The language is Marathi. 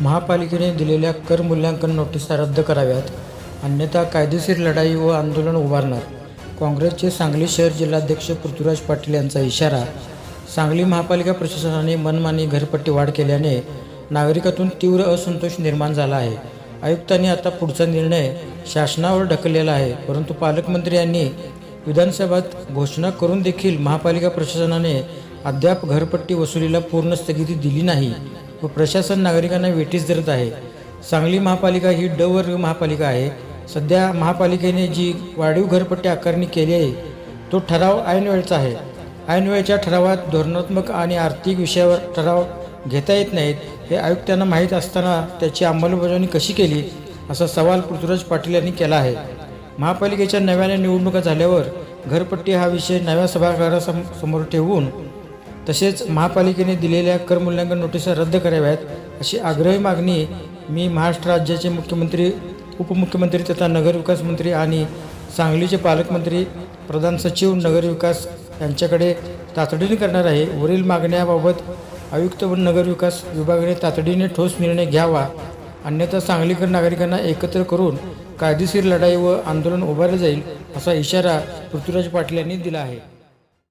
महापालिकेने दिलेल्या कर मूल्यांकन नोटिसा रद्द कराव्यात. अन्यथा कायदेशीर लढाई व आंदोलन उभारणार. काँग्रेसचे सांगली शहर जिल्हाध्यक्ष पृथ्वीराज पाटील यांचा इशारा सांगली महापालिका प्रशासनाने मनमानी घरपट्टी वाढ केल्याने नागरिकातून तीव्र असंतोष निर्माण झाला आहे. आयुक्तांनी आता पुढचा निर्णय शासनावर ढकललेला आहे परंतु पालकमंत्री यांनी विधानसभेत घोषणा करून देखील महापालिका प्रशासनाने अद्याप घरपट्टी वसुलीला पूर्ण स्थगिती दिली नाही. व प्रशासन नागरिकांना वेठीस धरत आहे. सांगली महापालिका ही ड वर्ग महापालिका आहे. सध्या महापालिकेने जी वाढीव घरपट्टी आकारणी केली आहे तो ठराव ऐनवेळचा आहे. ऐनवेळच्या ठरावात धोरणात्मक आणि आर्थिक विषयावर ठराव घेता येत नाहीत हे आयुक्तांना माहीत असताना त्याची अंमलबजावणी कशी केली असा सवाल पृथ्वीराज पाटील यांनी केला आहे. महापालिकेच्या नव्याने निवडणुका झाल्यावर घरपट्टी हा विषय नव्या सभागृहासमोर समोर ठेवून तसेच महापालिकेने दिलेल्या कर मूल्यांकन नोटिसा रद्द कराव्यात अशी आग्रही मागणी मी महाराष्ट्र राज्याचे मुख्यमंत्री उपमुख्यमंत्री तथा नगरविकास मंत्री आणि सांगलीचे पालकमंत्री प्रधान सचिव नगरविकास यांच्याकडे तातडीने करणार आहे. वरील मागण्याबाबत आयुक्त व नगरविकास विभागाने तातडीने ठोस निर्णय घ्यावा. अन्यथा सांगलीकर नागरिकांना एकत्र करून कायदेशीर लढाई व आंदोलन उभारले जाईल असा इशारा पृथ्वीराज पाटील यांनी दिला आहे.